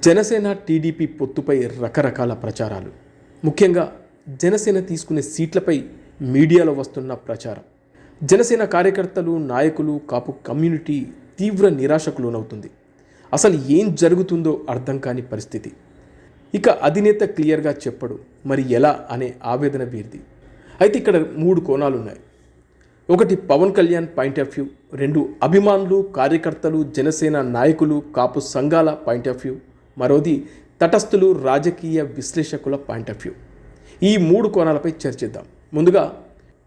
Janasena TDP పొత్తుపై రకరకాల ప్రచారాలు. ముఖ్యంగా జనసేన తీసుకునే సీట్లపై మీడియాలో వస్తున్న ప్రచారం. జనసేన కార్యకర్తలు నాయకులు కాపు కమ్యూనిటీ తీవ్ర నిరాశకు లోనవుతుంది. అసలు ఏం జరుగుతుందో అర్థం కాని పరిస్థితి. ఇక అధినేత క్లియర్గా చెప్పడు మరి ఎలా అనే ఆవేదన వీరిది. అయితే ఇక్కడ మూడు కోణాలు ఉన్నాయి ఒకటి Pawan Kalyan point of view రెండు అభిమానులు కార్యకర్తలు జనసేన నాయకులు కాపు సంఘాల పాయింట్ ఆఫ్ వ్యూ మరోది తటస్థులు రాజకీయ విశ్లేషకుల పాయింట్ ఆఫ్ వ్యూ ఈ మూడు కోణాలపై చర్చిద్దాం. ముందుగా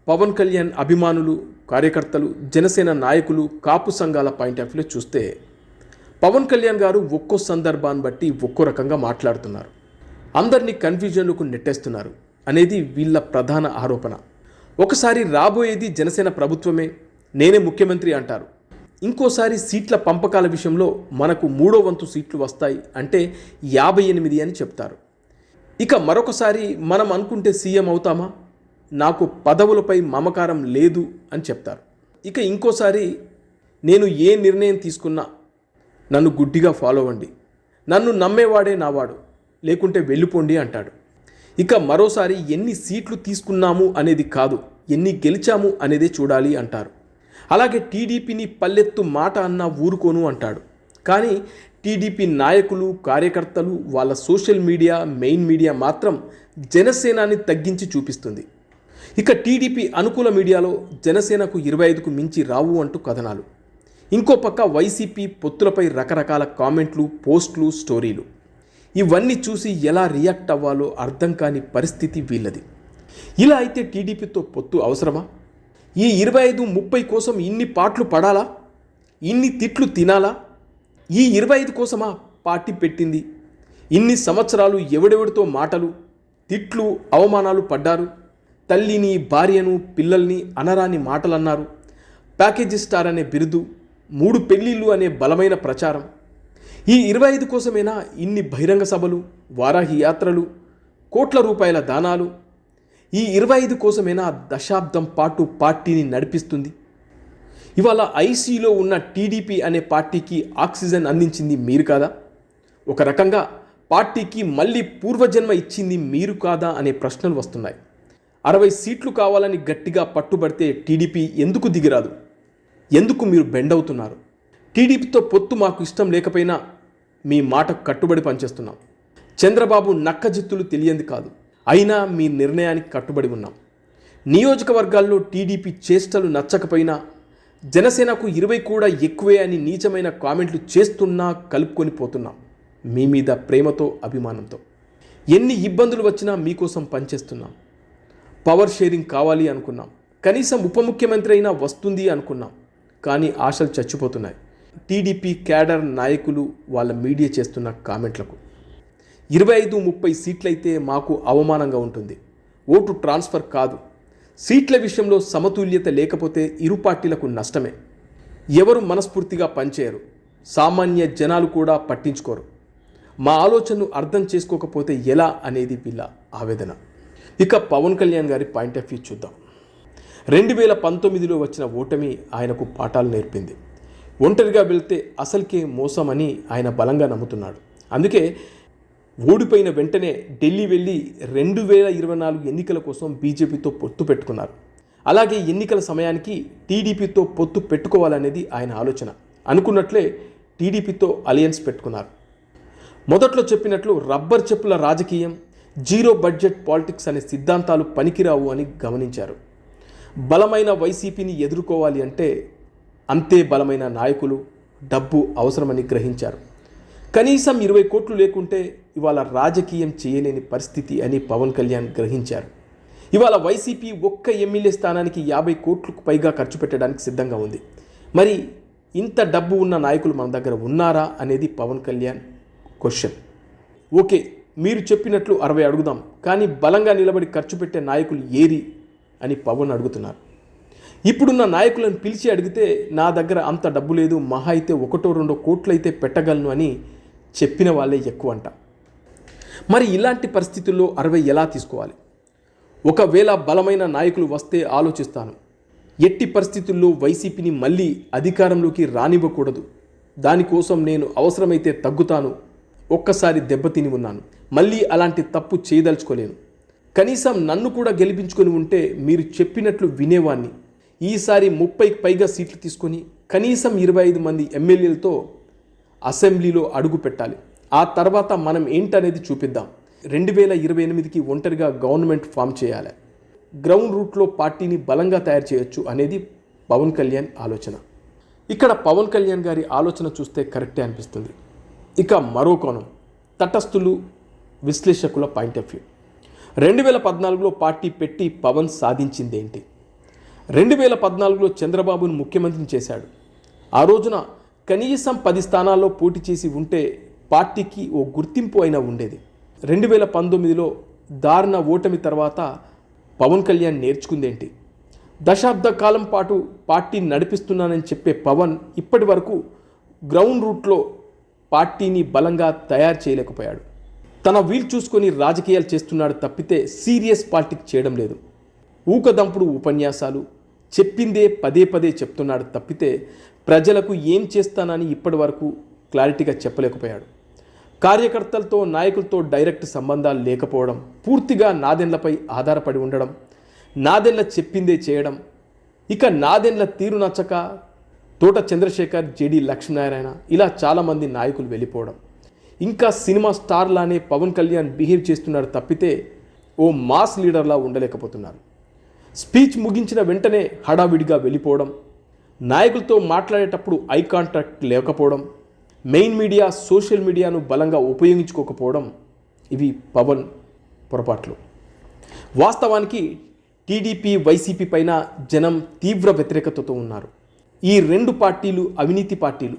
పవన్ కళ్యాణ్ అభిమానులు కార్యకర్తలు జనసేన నాయకులు కాపు సంఘాల పాయింట్ ఆఫ్ వ్యూలో చూస్తే పవన్ కళ్యాణ్ గారు ఒక్కో సందర్భాన్ని బట్టి ఒక్కో రకంగా మాట్లాడుతున్నారు. అందరినీ కన్ఫ్యూజన్లకు నెట్టేస్తున్నారు అనేది వీళ్ళ ప్రధాన ఆరోపణ. ఒకసారి రాబోయేది జనసేన ప్రభుత్వమే నేనే ముఖ్యమంత్రి అంటారు. ఇంకోసారి సీట్ల పంపకాల విషయంలో మనకు మూడో వంతు సీట్లు వస్తాయి అంటే యాభై ఎనిమిది అని చెప్తారు. ఇక మరొకసారి మనం అనుకుంటే సీఎం అవుతామా? నాకు పదవులపై మమకారం లేదు అని చెప్తారు. ఇక ఇంకోసారి నేను ఏ నిర్ణయం తీసుకున్నా నన్ను గుడ్డిగా ఫాలో అవ్వండి. నన్ను నమ్మేవాడే నావాడు లేకుంటే వెళ్ళిపోండి అంటాడు. ఇక మరోసారి ఎన్ని సీట్లు తీసుకున్నాము అనేది కాదు ఎన్ని గెలిచాము అనేదే చూడాలి అంటారు. అలాగే టీడీపీని పల్లెత్తు మాట అన్న ఊరుకోను అంటాడు. కానీ టీడీపీ నాయకులు కార్యకర్తలు వాళ్ళ సోషల్ మీడియా మెయిన్ మీడియా మాత్రం జనసేనాని తగ్గించి చూపిస్తుంది. ఇక టీడీపీ అనుకూల మీడియాలో జనసేనకు ఇరవై ఐదుకు మించి రావు అంటూ కథనాలు. ఇంకో పక్క వైసీపీ పొత్తులపై రకరకాల కామెంట్లు పోస్టులు స్టోరీలు. ఇవన్నీ చూసి ఎలా రియాక్ట్ అవ్వాలో అర్థం కాని పరిస్థితి వీళ్ళది. ఇలా అయితే టీడీపీతో పొత్తు అవసరమా? ఈ ఇరవై ఐదు ముప్పై కోసం ఇన్ని పాటలు పడాలా? ఇన్ని తిట్లు తినాలా? ఈ ఇరవై ఐదు కోసమా పార్టీ పెట్టింది. ఇన్ని సంవత్సరాలు ఎవడెవడితో మాటలు తిట్లు అవమానాలు పడ్డారు? తల్లిని భార్యను పిల్లల్ని అనరాని మాటలన్నారు. ప్యాకేజీ స్టార్ అనే బిరుదు మూడు పెళ్ళిళ్ళు అనే బలమైన ప్రచారం. ఈ ఇరవై ఐదు కోసమైనా ఇన్ని బహిరంగ సభలు వారాహి యాత్రలు కోట్ల రూపాయల దానాలు ఈ ఇరవై ఐదు కోసమేనా దశాబ్దం పాటు పార్టీని నడిపిస్తుంది. ఇవాళ ఐసీలో ఉన్న టీడీపీ అనే పార్టీకి ఆక్సిజన్ అందించింది మీరు కాదా? ఒక రకంగా పార్టీకి మళ్ళీ పూర్వజన్మ ఇచ్చింది మీరు కాదా అనే ప్రశ్నలు వస్తున్నాయి. అరవై సీట్లు కావాలని గట్టిగా పట్టుబడితే టీడీపీ ఎందుకు దిగిరాదు? ఎందుకు మీరు బెండ్ అవుతున్నారు? టీడీపీతో పొత్తు మాకు ఇష్టం లేకపోయినా మీ మాటకు కట్టుబడి పనిచేస్తున్నాం. చంద్రబాబు నక్కజిత్తులు తెలియంది కాదు. అయినా మీ నిర్ణయానికి కట్టుబడి ఉన్నాం. నియోజకవర్గాల్లో టీడీపీ చేష్టలు నచ్చకపోయినా జనసేనకు ఇరవై కూడా ఎక్కువే అని నీచమైన కామెంట్లు చేస్తున్నా కలుపుకొని పోతున్నాం. మీ మీద ప్రేమతో అభిమానంతో. ఎన్ని ఇబ్బందులు వచ్చినా మీకోసం పనిచేస్తున్నాం. పవర్ షేరింగ్ కావాలి అనుకున్నాం. కనీసం ఉప ముఖ్యమంత్రి అయినా వస్తుంది అనుకున్నాం. కానీ ఆశలు చచ్చిపోతున్నాయి. టీడీపీ క్యాడర్ నాయకులు వాళ్ళ మీడియా చేస్తున్న కామెంట్లకు. ఇరవై ఐదు ముప్పై సీట్లయితే మాకు అవమానంగా ఉంటుంది. ఓటు ట్రాన్స్ఫర్ కాదు. సీట్ల విషయంలో సమతుల్యత లేకపోతే ఇరు పార్టీలకు నష్టమే. ఎవరు మనస్ఫూర్తిగా పనిచేయరు. సామాన్య జనాలు కూడా పట్టించుకోరు. మా ఆలోచనను అర్థం చేసుకోకపోతే ఎలా అనేది వీళ్ళ ఆవేదన. ఇక పవన్ కళ్యాణ్ గారి పాయింట్ ఆఫ్ వ్యూ చూద్దాం. రెండు వేల పంతొమ్మిదిలో వచ్చిన ఓటమి ఆయనకు పాఠాలు నేర్పింది. ఒంటరిగా వెళ్తే అసలుకే మోసమని ఆయన బలంగా నమ్ముతున్నాడు. అందుకే ఓడిపోయిన వెంటనే ఢిల్లీ వెళ్ళి రెండు వేల ఇరవై నాలుగు ఎన్నికల కోసం బీజేపీతో పొత్తు పెట్టుకున్నారు. అలాగే ఎన్నికల సమయానికి టీడీపీతో పొత్తు పెట్టుకోవాలనేది ఆయన ఆలోచన. అనుకున్నట్లే టీడీపీతో అలయన్స్ పెట్టుకున్నారు. మొదట్లో చెప్పినట్లు రబ్బర్ చెప్పుల రాజకీయం జీరో బడ్జెట్ పాలిటిక్స్ అనే సిద్ధాంతాలు పనికిరావు అని గమనించారు. బలమైన వైసీపీని ఎదుర్కోవాలి అంటే అంతే బలమైన నాయకులు డబ్బు అవసరమని గ్రహించారు. కనీసం ఇరవై కోట్లు లేకుంటే ఇవాళ రాజకీయం చేయలేని పరిస్థితి అని పవన్ కళ్యాణ్ గ్రహించారు. ఇవాళ వైసీపీ ఒక్క ఎమ్మెల్యే స్థానానికి యాభై కోట్లకు పైగా ఖర్చు పెట్టడానికి సిద్ధంగా ఉంది. మరి ఇంత డబ్బు ఉన్న నాయకులు మన దగ్గర ఉన్నారా అనేది పవన్ కళ్యాణ్ క్వశ్చన్. ఓకే మీరు చెప్పినట్లు అరవై అడుగుదాం కానీ బలంగా నిలబడి ఖర్చు పెట్టే నాయకులు ఏరి అని పవన్ అడుగుతున్నారు. ఇప్పుడున్న నాయకులను పిలిచి అడిగితే నా దగ్గర అంత డబ్బు లేదు మహా అయితే ఒకటో రెండో కోట్లు అయితే పెట్టగలను అని చెప్పిన వాళ్ళే ఎక్కువ అంట మరి ఇలాంటి పరిస్థితుల్లో అరవై ఎలా తీసుకోవాలి? ఒకవేళ బలమైన నాయకులు వస్తే ఆలోచిస్తాను. ఎట్టి పరిస్థితుల్లో వైసీపీని మళ్ళీ అధికారంలోకి రానివ్వకూడదు. దానికోసం నేను అవసరమైతే తగ్గుతాను. ఒక్కసారి దెబ్బతిని ఉన్నాను. మళ్ళీ అలాంటి తప్పు చేయదలుచుకోలేను. కనీసం నన్ను కూడా గెలిపించుకొని ఉంటే మీరు చెప్పినట్లు వినేవాణ్ణి. ఈసారి ముప్పైకి పైగా సీట్లు తీసుకొని కనీసం ఇరవై ఐదు మంది ఎమ్మెల్యేలతో అసెంబ్లీలో అడుగు పెట్టాలి. ఆ తర్వాత మనం ఏంటనేది చూపిద్దాం. రెండు వేల ఇరవై ఎనిమిదికి ఒంటరిగా గవర్నమెంట్ ఫామ్ చేయాలి. గ్రౌండ్ రూట్లో పార్టీని బలంగా తయారు చేయొచ్చు అనేది పవన్ కళ్యాణ్ ఆలోచన. ఇక్కడ పవన్ కళ్యాణ్ గారి ఆలోచన చూస్తే కరెక్టే అనిపిస్తుంది. ఇక మరో కోణం. తటస్థులు విశ్లేషకుల పాయింట్ ఆఫ్ వ్యూ. రెండు వేల పద్నాలుగులో పార్టీ పెట్టి పవన్ సాధించిందేంటి? రెండు వేల పద్నాలుగులో చంద్రబాబును ముఖ్యమంత్రిని చేశాడు. ఆ రోజున కనీసం పది స్థానాల్లో పోటీ చేసి ఉంటే పార్టీకి ఓ గుర్తింపు అయినా ఉండేది. రెండు వేల పంతొమ్మిదిలో దారుణ ఓటమి తర్వాత పవన్ కళ్యాణ్ నేర్చుకుందేంటి? దశాబ్ద కాలం పాటు పార్టీ నడిపిస్తున్నానని చెప్పే పవన్ ఇప్పటి వరకు గ్రౌండ్ రూట్లో పార్టీని బలంగా తయారు చేయలేకపోయాడు. తన వీలు చూసుకొని రాజకీయాలు చేస్తున్నాడు తప్పితే సీరియస్ పార్టీకి చేయడం లేదు. ఊకదంపుడు ఉపన్యాసాలు చెప్పిందే పదే పదే చెప్తున్నాడు తప్పితే ప్రజలకు ఏం చేస్తానని ఇప్పటి వరకు క్లారిటీగా చెప్పలేకపోయాడు. కార్యకర్తలతో నాయకులతో డైరెక్ట్ సంబంధాలు లేకపోవడం పూర్తిగా నాదెండ్లపై ఆధారపడి ఉండడం నాదెండ్ల చెప్పిందే చేయడం ఇక నాదెండ్ల తీరు నచ్చక తోట చంద్రశేఖర్ జేడి లక్ష్మీనారాయణ ఇలా చాలామంది నాయకులు వెళ్ళిపోవడం. ఇంకా సినిమా స్టార్లానే పవన్ కళ్యాణ్ బిహేవ్ చేస్తున్నారు తప్పితే ఓ మాస్ లీడర్లా ఉండలేకపోతున్నారు. స్పీచ్ ముగించిన వెంటనే హడావిడిగా వెళ్ళిపోవడం నాయకులతో మాట్లాడేటప్పుడు ఐ కాంటాక్ట్ లేకపోవడం మెయిన్ మీడియా సోషల్ మీడియాను బలంగా ఉపయోగించుకోకపోవడం ఇవి పవన్ పొరపాట్లు. వాస్తవానికి టీడీపీ వైసీపీ పైన జనం తీవ్ర వ్యతిరేకతతో ఉన్నారు. ఈ రెండు పార్టీలు అవినీతి పార్టీలు.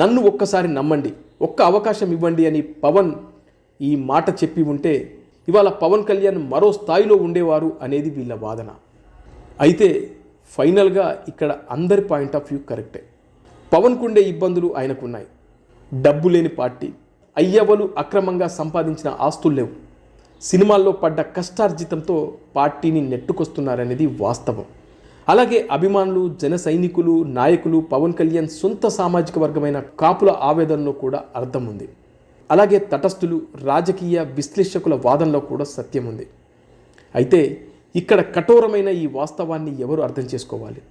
నన్ను ఒక్కసారి నమ్మండి ఒక్క అవకాశం ఇవ్వండి అని పవన్ ఈ మాట చెప్పి ఉంటే ఇవాళ పవన్ కళ్యాణ్ మరో స్థాయిలో ఉండేవారు అనేది వీళ్ళ వాదన. అయితే ఫైనల్గా ఇక్కడ అందరి పాయింట్ ఆఫ్ వ్యూ కరెక్టే. పవన్కుండే ఇబ్బందులు ఆయనకున్నాయి. డబ్బు లేని పార్టీ అయ్యవలు అక్రమంగా సంపాదించిన ఆస్తులు లేవు. సినిమాల్లో పడ్డ కష్టార్జితంతో పార్టీని నెట్టుకొస్తున్నారనేది వాస్తవం. అలాగే అభిమానులు జన సైనికులు నాయకులు పవన్ కళ్యాణ్ సొంత సామాజిక వర్గమైన కాపుల ఆవేదనలో కూడా అర్థం ఉంది. అలాగే తటస్థులు రాజకీయ విశ్లేషకుల వాదనలో కూడా సత్యం ఉంది. అయితే ఇక్కడ కఠోరమైన ఈ వాస్తవాన్ని ఎవరు అర్థం చేసుకోవాలి?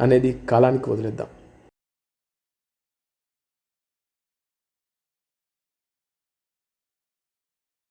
అనేది కాలానికి వదిలేద్దాం.